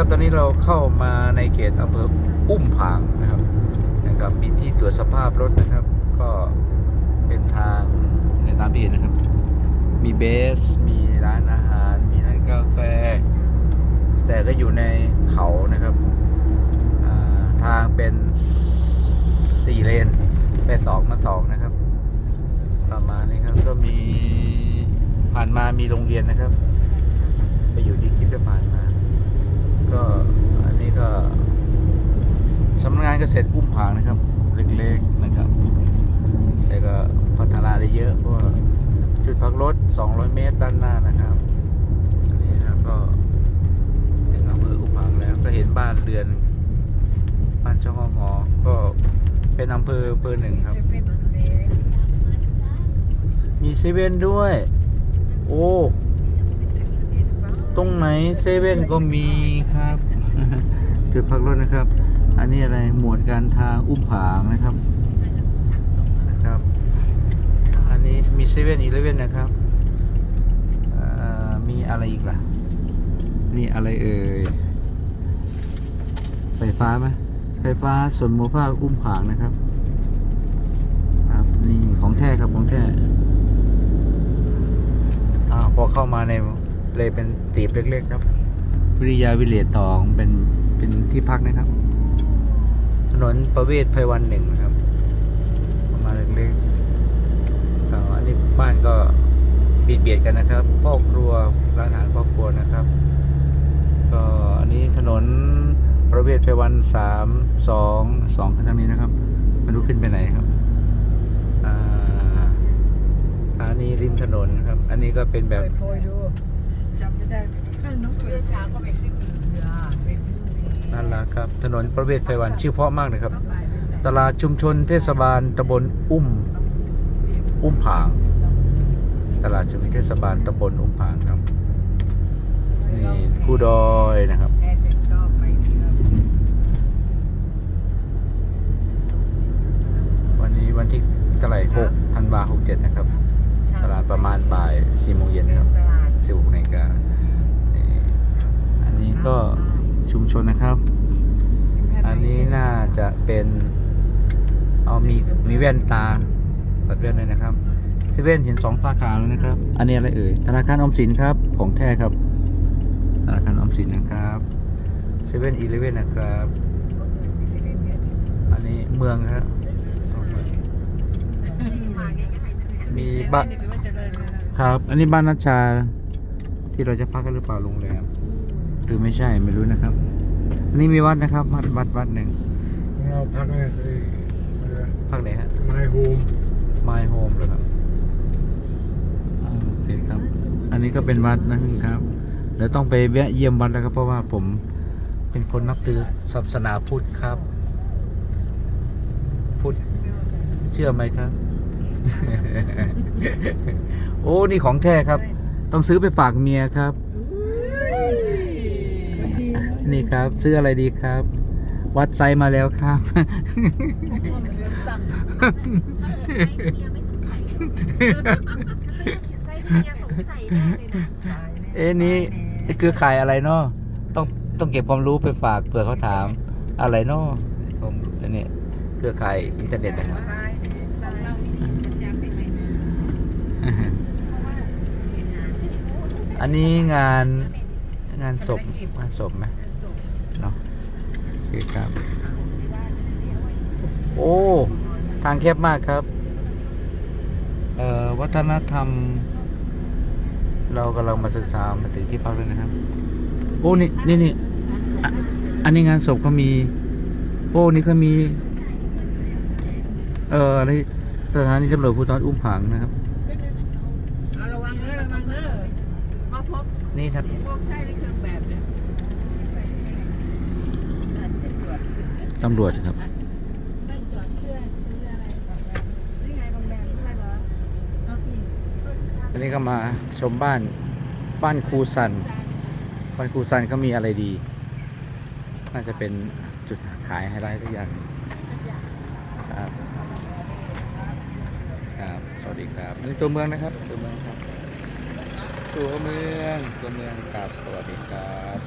ครับ ตอนนี้เราเข้ามาในเขตอำเภออุ้มผางนะครับนะครับ มีที่ตรวจสภาพรถนะครับ ก็เป็นทางในตามที่เห็นนะครับ มีเบส มีร้านอาหาร มีร้านกาแฟ แต่ก็อยู่ในเขานะครับทางเป็นสี่เลนไปสองมาสองนะครับ ประมาณนี้ครับก็มีผ่านมามีโรงเรียนนะครับ ไปอยู่ที่คลิปจะผ่านมา ก็อันนี้ก็สำนักงาน เกษตรอุ้มผางนะครับ เล็กๆนะครับ แต่ก็พัฒนาได้เยอะเพราะจุดพักรถ 200 เมตรด้านหน้านะครับอันนี้แล้วก็ถึงอำเภออุ้มผางแล้วก็เห็นบ้านเรือน บ้านช่องงอก็เป็นอำเภออำเภอหนึ่งครับ มีเซเว่นด้วย โอ้ตรงไหนเซเว่นก็มีครับ จุดพักรถนะครับ อันนี้อะไรหมวดการทางอุ้มผางนะครับนะครับ อันนี้มีเซเว่นอีเลเว่นนะครับเอ่อมีอะไรอีกล่ะ นี่อะไรเอ่ยไฟฟ้าไหมไฟฟ้าส่วนโมฟ้าอุ้มผางนะครับ ครับนี่ของแท้ครับของแท้อ้าพอเข้ามาในเลยเป็นตีบเล็กๆครับ วิริยาวิเลตตองเป็นเป็นที่พักนะครับ ถนนประเวศไพวันหนึ่งนะครับ ประมาณเล็กๆก็อันนี้บ้านก็เบียดเบียดกันนะครับพ่อครัวร้านอาหารพ่อครัวนะครับ ก็อันนี้ถนนประเวศไพวันสามสองสองทางนี้นะครับไม่รู้ขึ้นไปไหนครับอ่าอันนี้ริมถนนครับ อันนี้ก็เป็นแบบไปโพยดูจำไม่ได้ข้างน้องเพื่อช้าก็ไปขึ้นเรือไปขึ้ นั่นแหละครับ ถนนประเวศไพวันชื่อเพราะมากเลยครับ ตลาดชุมชนเทศบาลตำบลอุ้ม อุ้มผาง ตลาดชุมชนเทศบาลตำบลอุ้มผางครับ นี่ผู้ดอยนะครับวันนี้วันที่เท่าไหร่หกธันวาหกเจ็ดนะครับ ตลาดประมาณบ่ายสี่โมงเย็นนะครับสิบหกนาฬิกานี่อันนี้ก็ ชุมชนนะครับ อันนี้น่าจะเป็น เอามีมีแว่นตาตัดแว่นเลยนะครับเซเว่นเห็นสองสาขาแล้วนะครับ อันนี้อะไรเอ่ยธนาคารออมสินครับของแท้ครับธนาคารออมสินนะครับเซเว่นอีเลเว่นนะครับ อันนี้เมืองครับมีบ้านครับ อันนี้บ้านนัชชาที่เราจะพักกันหรือเปล่าโรงแรม หรือไม่ใช่ไม่รู้นะครับ อันนี้มีวัดนะครับ วัดวัดวัดหนึ่งเราพักเนี่ยคือพักไหนฮะไม้โฮม My Home เหรอครับอ่าโอเคครับ อันนี้ก็เป็นวัดนะครับเดี๋ยวต้องไปแวะเยี่ยมวัดแล้วครับ เพราะว่าผมเป็นคนนับถือศาสนาพุทธครับพุทธเชื่อไหมครับ โอ้ นี่ของแท้ครับ ต้องซื้อไปฝากเมียครับ นี่ครับซื้ออะไรดีครับ วัดไซส์มาแล้วครับเอสั่งตายแน่เอ๊ะนี่คือขายอะไรเนาะต้องต้องเก็บความรู้ไปฝากเผื่อเขาถามอะไรเนาะผมอันนี้เครือข่ายอินเทอร์เน็ตนะครับ อันนี้งานงานศพงานศพไหม เคครับ โอ้ ทางแคบมากครับ เอ่อ วัฒนธรรม เรากำลังมาศึกษามาถึงที่พักเลยนะครับ โอ้ นี่นี่นี่อะอันนี้งานศพก็มี โอ้ นี่ก็มี เอ่ออะไรสถานีตำรวจภูธรอุ้มผางนะครับเอาระวังเด้อระวังเด้อมาพบนี่ครับพบใช่ในเครื่องแบบเนี่ย ตำรวจครับนี่ไงโรงแรมใช่เหรอเอาที่อันนี้ก็มาชมบ้านบ้านครูสันบ้านครูสันเขามีอะไรดี น่าจะเป็นจุดขายไฮไลท์ทุกอย่างครับครับสวัสดีครับอันนี้ตัวเมืองนะครับตัวเมืองครับ ตัวเมืองตัวเมืองครับสวัสดีครับ